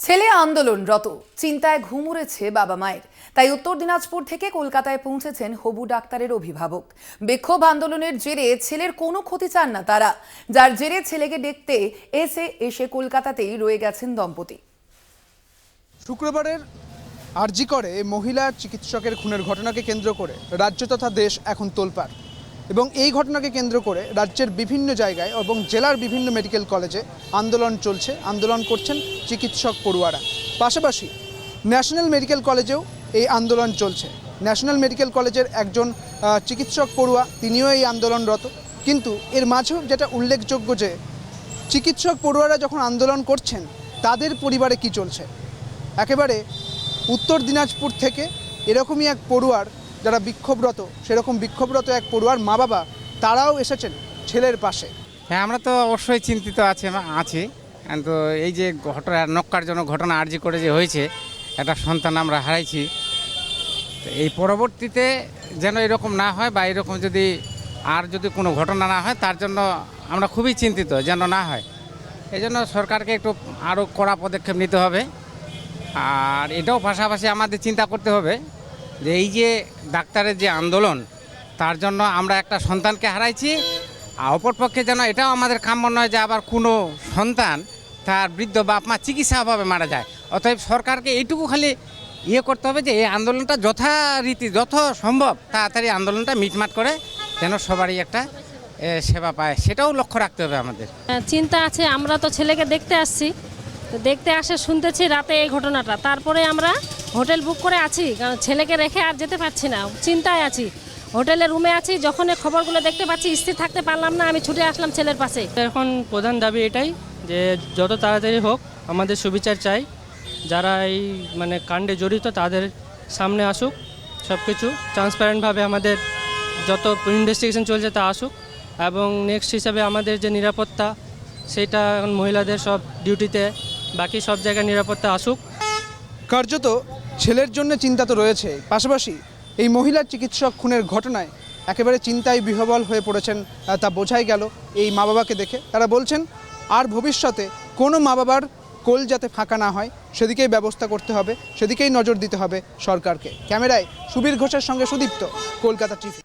ছেলে আন্দোলনরত, চিন্তায় ঘুমুরেছে বাবা মায়ের। তাই উত্তর দিনাজপুর থেকে কলকাতায় পৌঁছেছেন হবু ডাক্তারের অভিভাবক। বিক্ষোভ আন্দোলনের জেরে ছেলের কোনো ক্ষতি চান না তারা। যার জেরে ছেলেকে দেখতে এসে এসে কলকাতাতেই রয়ে গেছেন দম্পতি। শুক্রবারের আরজি করে মহিলা চিকিৎসকের খুনের ঘটনাকে কেন্দ্র করে রাজ্য তথা দেশ এখন তোলপাড়। এবং এই ঘটনাকে কেন্দ্র করে রাজ্যের বিভিন্ন জায়গায় এবং জেলার বিভিন্ন মেডিকেল কলেজে আন্দোলন চলছে, আন্দোলন করছেন চিকিৎসক পড়ুয়ারা। পাশাপাশি ন্যাশনাল মেডিকেল কলেজেও এই আন্দোলন চলছে। ন্যাশনাল মেডিকেল কলেজের একজন চিকিৎসক পড়ুয়া, তিনিও এই আন্দোলনরত। কিন্তু এর মাঝেও যেটা উল্লেখযোগ্য যে, চিকিৎসক পড়ুয়ারা যখন আন্দোলন করছেন, তাদের পরিবারে কি চলছে? একেবারে উত্তর দিনাজপুর থেকে এরকমই এক পড়ুয়ার যারা বিক্ষোভরত, সেরকম বিক্ষোভরত এক পড়ুয়ার মা বাবা তারাও এসেছেন ছেলের পাশে। হ্যাঁ আমরা তো অবশ্যই চিন্তিত আছে আছি। তো এই যে ঘটনা নক্কারজনক ঘটনা আর্জি করে যে হয়েছে, একটা সন্তান আমরা হারাইছি। এই পরবর্তীতে যেন এরকম না হয় বা এরকম যদি আর যদি কোনো ঘটনা না হয়, তার জন্য আমরা খুবই চিন্তিত যেন না হয়। এই জন্য সরকারকে একটু আরও কড়া পদক্ষেপ নিতে হবে। আর এটাও পাশাপাশি আমাদের চিন্তা করতে হবে যে এই যে ডাক্তারের যে আন্দোলন, তার জন্য আমরা একটা সন্তানকে হারাইছি, আর অপরপক্ষে যেন এটাও আমাদের কাম্য নয় যে আবার কোনো সন্তান তার বৃদ্ধ বাপ মা চিকিৎসা অভাবে মারা যায়। অতএব সরকারকে এইটুকু খালি ইয়ে করতে হবে যে এই আন্দোলনটা যথারীতি যত সম্ভব তাড়াতাড়ি আন্দোলনটা মিটমাট করে যেন সবারই একটা সেবা পায়। সেটাও লক্ষ্য রাখতে হবে আমাদের। চিন্তা আছে, আমরা তো ছেলেকে দেখতে আসছি। তো দেখতে আসে, শুনতেছি রাতে এই ঘটনাটা। তারপরে আমরা হোটেল বুক করে আছি, কারণ ছেলেকে রেখে আর যেতে পারছি না, চিন্তায় আছি। হোটেলের রুমে আছি যখন খবরগুলো দেখতে পাচ্ছি, স্থির থাকতে পারলাম না, আমি ছুটে আসলাম ছেলের পাশে। এখন প্রধান দাবি এটাই যে যত তাড়াতাড়ি হোক, আমাদের সুবিচার চাই। যারা এই মানে কাণ্ডে জড়িত, তাদের সামনে আসুক সব কিছু ট্রান্সপারেন্টভাবে আমাদের যত ইনভেস্টিগেশন চলছে, তা আসুক। এবং নেক্সট হিসাবে আমাদের যে নিরাপত্তা, সেটা এখন মহিলাদের সব ডিউটিতে বাকি সব জায়গায় নিরাপত্তা আসুক। কার্যত ছেলের জন্য চিন্তা তো রয়েছে। পাশাপাশি এই মহিলা চিকিৎসক খুনের ঘটনায় একেবারে চিন্তায় বিহবল হয়ে পড়েছেন তা বোঝাই গেল এই মা বাবাকে দেখে। তারা বলছেন, আর ভবিষ্যতে কোনো মা বাবার কোল যাতে ফাঁকা না হয়, সেদিকেই ব্যবস্থা করতে হবে, সেদিকেই নজর দিতে হবে সরকারকে। ক্যামেরায় সুবীর ঘোষের সঙ্গে সুদীপ্ত, কলকাতা টিভি।